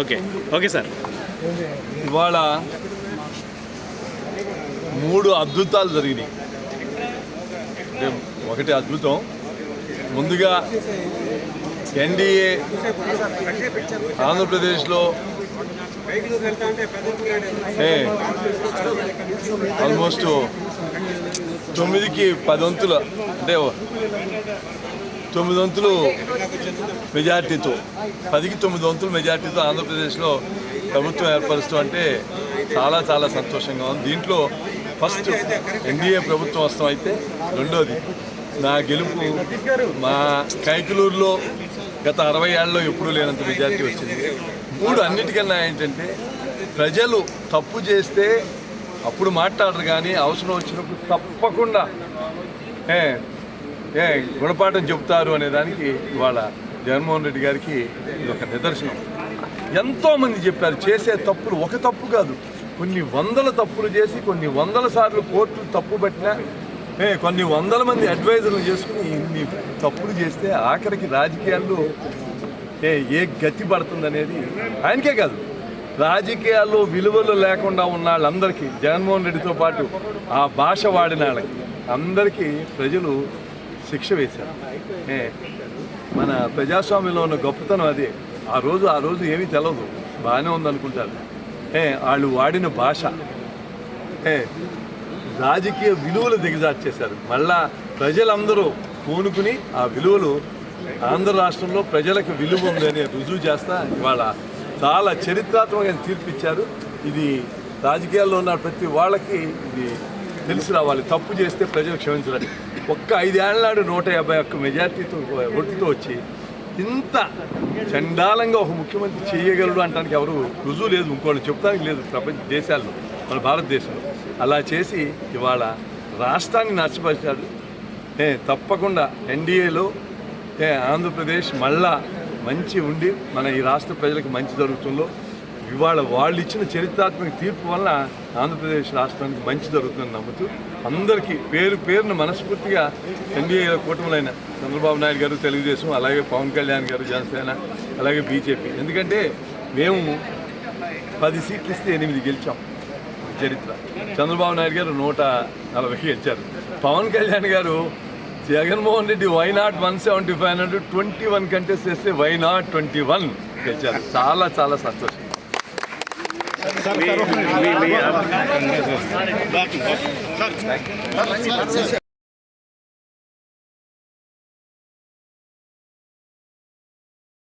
Okay. Okay sir. ఇవాళ మూడు అద్భుతాలు జరిగినాయి. అంటే ఒకటి అద్భుతం. ముందుగా ఎన్డీఏ ఆంధ్రప్రదేశ్లో ఏ, ఆల్మోస్ట్ తొమ్మిదికి పది అంటే తొమ్మిది వంతులు మెజార్టీతో పదికి తొమ్మిది వంతులు మెజార్టీతో ఆంధ్రప్రదేశ్లో ప్రభుత్వం ఏర్పరుస్తూ అంటే చాలా చాలా సంతోషంగా ఉంది. దీంట్లో ఫస్ట్ ఎన్డీఏ ప్రభుత్వం వస్తాం అయితే రెండోది నా గెలుపు మా కైకులూరులో గత అరవై ఏళ్ళలో ఎప్పుడూ లేనంత మెజార్టీ వచ్చింది. మూడు అన్నిటికన్నా ఏంటంటే ప్రజలు తప్పు చేస్తే అప్పుడు మాట్లాడరు కానీ అవసరం వచ్చినప్పుడు తప్పకుండా గుణపాఠం చెబుతారు అనే దానికి ఇవాళ జగన్మోహన్ రెడ్డి గారికి ఇది ఒక నిదర్శనం ఎంతోమంది చెప్పారు చేసే తప్పులు ఒక తప్పు కాదు. కొన్ని వందల తప్పులు చేసి కొన్ని వందల సార్లు కోర్టులు తప్పు పట్టినా ఏ, కొన్ని వందల మంది అడ్వైజర్లు చేసుకుని ఇన్ని తప్పులు చేస్తే ఆఖరికి రాజకీయాల్లో ఏ ఏ గతి పడుతుందనేది ఆయనకే కాదు. రాజకీయాల్లో విలువలు లేకుండా ఉన్న వాళ్ళందరికీ జగన్మోహన్ రెడ్డితో పాటు ఆ భాష వాడిన వాళ్ళకి అందరికీ ప్రజలు శిక్ష వేశారు. మన ప్రజాస్వామ్యంలో ఉన్న గొప్పతనం అదే. ఆ రోజు ఆ రోజు ఏమీ తెలవదు. బాగానే ఉందనుకుంటారు. ఏ వాళ్ళు వాడిన భాష. ఏ రాజకీయ విలువలు దిగజార్చేశారు మళ్ళా ప్రజలందరూ పూనుకుని ఆ విలువలు ఆంధ్ర రాష్ట్రంలో ప్రజలకు విలువ ఉందని రుజువు చేస్తా ఇవాళ చాలా చరిత్రాత్మకమైన తీర్పిచ్చారు ఇది రాజకీయాల్లో ఉన్న ప్రతి వాళ్ళకి ఇది తెలిసి రావాలి. తప్పు చేస్తే ప్రజలు క్షమించాలి ఒక్క ఐదేళ్ళ నాడు నూట యాభై ఒక్క మెజార్టీతో ఓటుతో వచ్చి ఇంత చండాలంగా ఒక ముఖ్యమంత్రి చేయగలడు అంటానికి ఎవరు రుజువు లేదు. ఇంకోటి చెప్తానికి లేదు. ప్రపంచ దేశాల్లో మన భారతదేశంలో. అలా చేసి ఇవాళ రాష్ట్రాన్ని నష్టపరిచాడు ఏ తప్పకుండా ఎన్డీఏలో ఏ ఆంధ్రప్రదేశ్ మళ్ళా మంచి ఉండి మన ఈ రాష్ట్ర ప్రజలకు మంచి జరుగుతుందో ఇవాళ వాళ్ళు ఇచ్చిన చరిత్రాత్మక తీర్పు వల్ల ఆంధ్రప్రదేశ్ రాష్ట్రానికి మంచి జరుగుతుందని నమ్ముతూ అందరికీ పేరు పేరున మనస్ఫూర్తిగా ఎన్డీఏ కూటములైన చంద్రబాబు నాయుడు గారు తెలుగుదేశం అలాగే పవన్ కళ్యాణ్ గారు జనసేన అలాగే బీజేపీ. ఎందుకంటే మేము పది సీట్లు ఇస్తే ఎనిమిది గెలిచాం చరిత్ర. చంద్రబాబు నాయుడు గారు నూట నలభై గెలిచారు. పవన్ కళ్యాణ్ గారు Jaganmohan Reddy why not one seventy five hundred twenty one contest చేస్తే వై నాట్ ట్వంటీ వన్ గెలిచారు. చాలా చాలా సంతోషం. మీ- మీ- మీ-